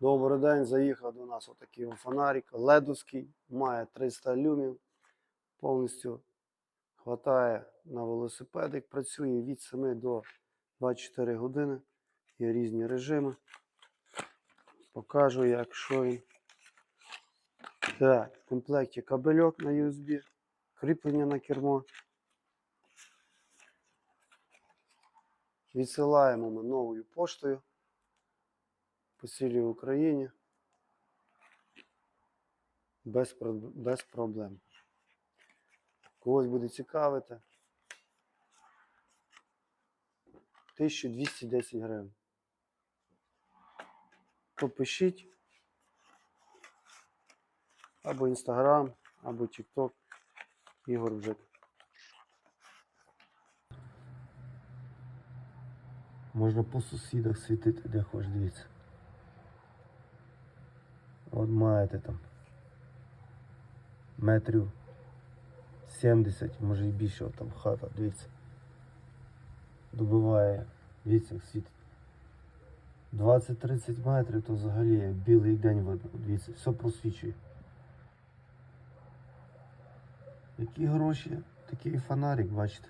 Добрий день, заїхав до нас отакий фонарик, ледовський, має 300 люмів, повністю хватає на велосипедик, працює від 7 до 24 години. Є різні режими. Покажу, як що він. Так, в комплекті кабельок на USB, кріплення на кермо. Відсилаємо ми новою поштою по цілій Україні без, без проблем. Когось буде цікавити. 1210 гривень. Попишіть або Інстаграм, або Тікток Ігор Бжик. Можна по сусідах світити, де хочеш, дивіться. От маєте там метрів 70, може і більше, от там хата, дивіться. Добиває, дивіться, як світить. 20-30 метрів, то взагалі білий день видно. Дивіться, все просвічує. Які гроші, такий фонарик, бачите.